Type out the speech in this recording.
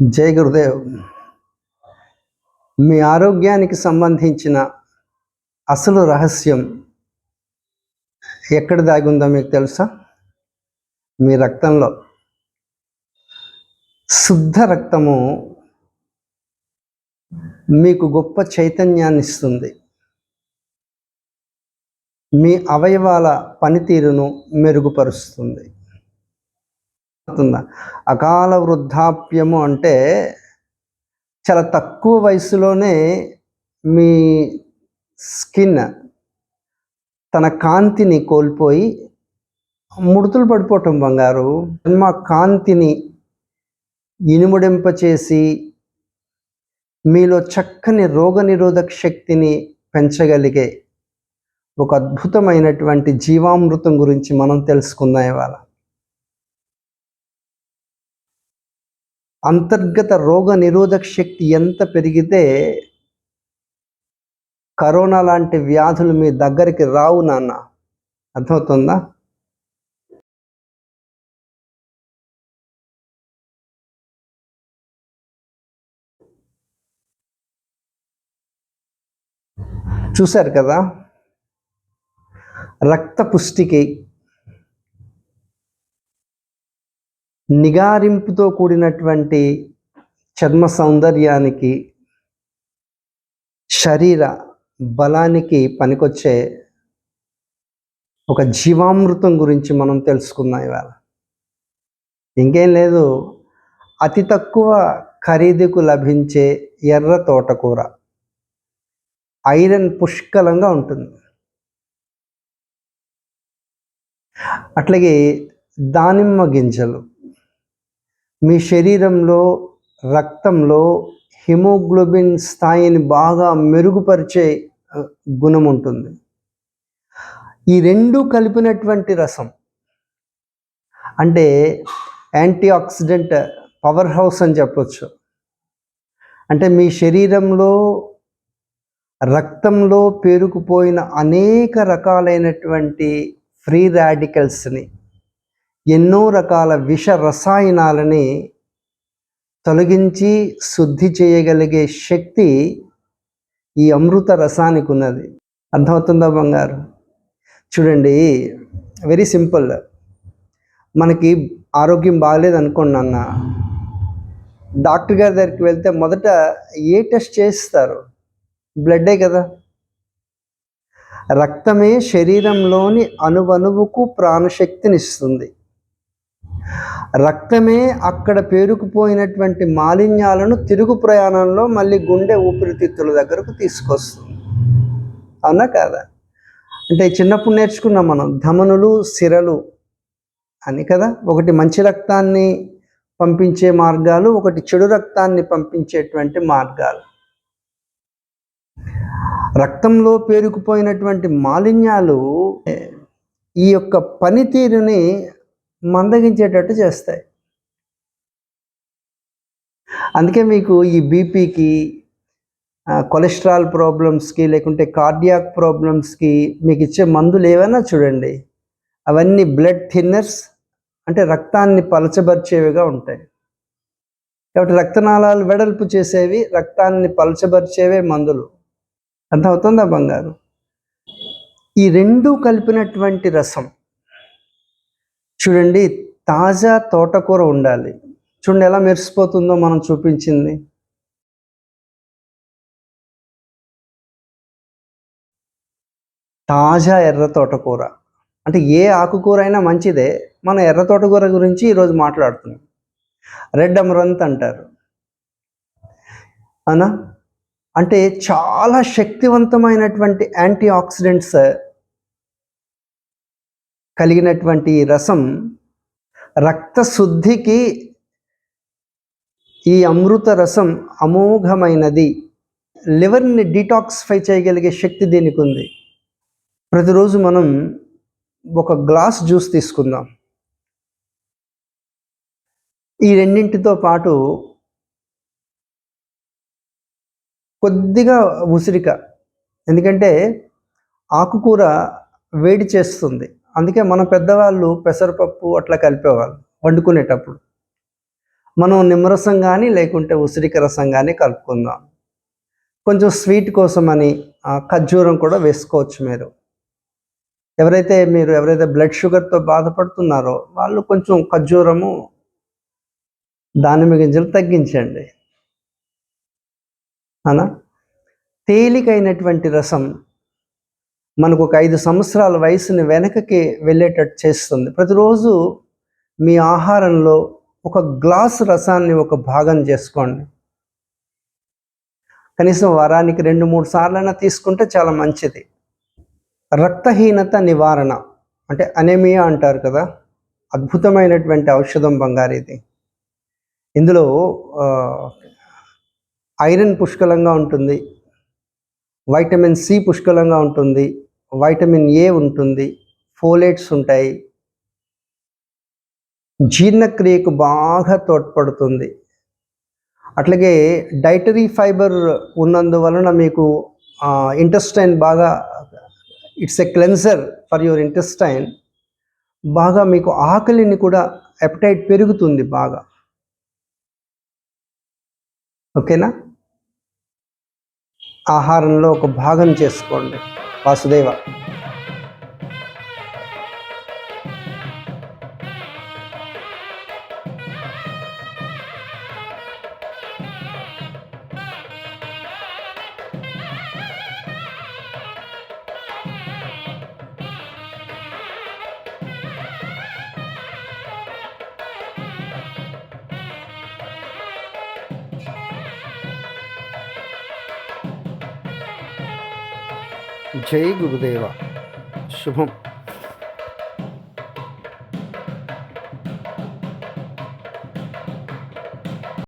జై గురుదేవ్. మీ ఆరోగ్యానికి సంబంధించిన అసలు రహస్యం ఎక్కడ దాగి ఉందో మీకు తెలుసా? మీ రక్తంలో. శుద్ధ రక్తము మీకు గొప్ప చైతన్యాన్ని ఇస్తుంది. మీ అవయవాల పనితీరును మెరుగుపరుస్తుంది. అవుతుందా అకాల వృద్ధాప్యము అంటే చాలా తక్కువ వయసులోనే మీ స్కిన్ తన కాంతిని కోల్పోయి ముడుతులు పడిపోవటం బంగారు. మా కాంతిని ఇనుముడింపచేసి మీలో చక్కని రోగనిరోధక శక్తిని పెంచగలిగే ఒక అద్భుతమైనటువంటి జీవామృతం గురించి మనం తెలుసుకుందాం ఇవాళ. అంతర్గత రోగ నిరోధక శక్తి ఎంత పెరిగితే కరోనా లాంటి వ్యాధులు మీ దగ్గరికి రావు నాన్న. అర్థమవుతుందా? చూశారు కదా? రక్త పుష్టికి నిగారింపుతో కూడినటువంటి చర్మ సౌందర్యానికి శరీర బలానికి పనికొచ్చే ఒక జీవామృతం గురించి మనం తెలుసుకుందాం ఇవాళ. ఇంకేం లేదు అతి తక్కువ ఖరీదుకు లభించే ఎర్ర తోటకూర. ఐరన్ పుష్కలంగా ఉంటుంది. అట్లాగే దానిమ్మ గింజలు. మీ శరీరంలో రక్తంలో హిమోగ్లోబిన్ స్థాయిని బాగా మెరుగుపరిచే గుణం ఉంటుంది. ఈ రెండు కలిపినటువంటి రసం అంటే యాంటీ ఆక్సిడెంట్ పవర్ హౌస్ అని చెప్పొచ్చు. అంటే మీ శరీరంలో రక్తంలో పేరుకుపోయిన అనేక రకాలైనటువంటి ఫ్రీ రాడికల్స్ని ఎన్నో రకాల విష రసాయనాలని తొలగించి శుద్ధి చేయగలిగే శక్తి ఈ అమృత రసానికి ఉన్నది అర్థమవుతుందా బంగారు? చూడండి వెరీ సింపుల్ మనకి ఆరోగ్యం బాగలేదు అనుకోండి అన్న డాక్టర్ గారి దగ్గరికి వెళ్తే మొదట ఏ టెస్ట్ చేస్తారు? బ్లడ్డే కదా. రక్తమే శరీరంలోని అణువణువుకు ప్రాణశక్తినిస్తుంది రక్తమే అక్కడ పేరుకుపోయినటువంటి మాలిన్యాలను తిరుగు ప్రయాణంలో మళ్ళీ గుండె ఊపిరితిత్తుల దగ్గరకు తీసుకొస్తుంది. అవునా కాదా? అంటే చిన్నప్పుడు నేర్చుకున్నాం మనం ధమనులు సిరలు అని కదా? ఒకటి మంచి రక్తాన్ని పంపించే మార్గాలు ఒకటి చెడు రక్తాన్ని పంపించేటువంటి మార్గాలు. రక్తంలో పేరుకుపోయినటువంటి మాలిన్యాలు ఈ యొక్క పనితీరుని మందగించేటట్టు చేస్తాయి. అందుకే మీకు ఈ బీపీకి కొలెస్ట్రాల్ ప్రాబ్లమ్స్కి లేకుంటే కార్డియాక్ ప్రాబ్లమ్స్కి మీకు ఇచ్చే మందులు ఏవైనా చూడండి. అవన్నీ బ్లడ్ థిన్నర్స్ అంటే రక్తాన్ని పలచబరిచేవిగా ఉంటాయి. కాబట్టి రక్తనాళాలు వెడల్పు చేసేవి రక్తాన్ని పలచబరిచేవే మందులు. అర్థమవుతుందా బంగారు? ఈ రెండు కలిపినటువంటి రసం చూడండి తాజా తోటకూర ఉండాలి. చూడండి ఎలా మెరిసిపోతుందో మనం చూపించింది. తాజా ఎర్ర తోటకూర. అంటే ఏ ఆకుకూర అయినా మంచిదే. మనం ఎర్ర తోటకూర గురించి ఈరోజు మాట్లాడుతున్నాం. రెడ్ అమరంత్ అంటారు. అవునా? అంటే చాలా శక్తివంతమైనటువంటి యాంటీ ఆక్సిడెంట్స్ కలిగినటువంటి రసం రక్త శుద్ధికి ఈ అమృత రసం అమోఘమైనది. లివర్ని డీటాక్స్ఫై చేయగలిగే శక్తి దీనికి ఉంది ప్రతిరోజు మనం ఒక గ్లాస్ జ్యూస్ తీసుకుందాం. ఈ రెండింటితో పాటు కొద్దిగా ఉసిరిక ఎందుకంటే ఆకుకూర వేడి చేస్తుంది. అందుకే మన పెద్దవాళ్ళు పెసరపప్పు అట్లా కలిపేవాళ్ళు వండుకునేటప్పుడు. మనం నిమ్మరసం కానీ లేకుంటే ఉసిరిక రసం కానీ కలుపుకుందాం. కొంచెం స్వీట్ కోసమని ఖర్జూరం కూడా వేసుకోవచ్చు మీరు. ఎవరైతే మీరు ఎవరైతే బ్లడ్ షుగర్తో బాధపడుతున్నారో వాళ్ళు కొంచెం ఖర్జూరము దానిమ్మ గింజలు తగ్గించండి. అనా? తేలికైనటువంటి రసం మనకు ఒక ఐదు సంవత్సరాల వయసుని వెనకకి వెళ్ళేటట్టు చేస్తుంది. ప్రతిరోజు మీ ఆహారంలో ఒక గ్లాస్ రసాన్ని ఒక భాగం చేసుకోండి. కనీసం వారానికి రెండు మూడు సార్లైనా తీసుకుంటే చాలా మంచిది. రక్తహీనత నివారణ అంటే అనేమియా అంటారు కదా? అద్భుతమైనటువంటి ఔషధం బంగారు ఇది. ఇందులో ఐరన్ పుష్కలంగా ఉంటుంది. వైటమిన్ సి పుష్కలంగా ఉంటుంది. వైటమిన్ ఏ ఉంటుంది ఫోలేట్స్ ఉంటాయి. జీర్ణక్రియకు బాగా తోడ్పడుతుంది. అట్లాగే డైటరీ ఫైబర్ ఉన్నందువలన మీకు ఇంటెస్టైన్ బాగా it's a cleanser for your intestine. బాగా మీకు ఆకలిని కూడా ఎపటైట్ పెరుగుతుంది బాగా. ఓకేనా? ఆహారంలో ఒక భాగం చేసుకోండి. वासुदेवा జై గురుదేవ శుభం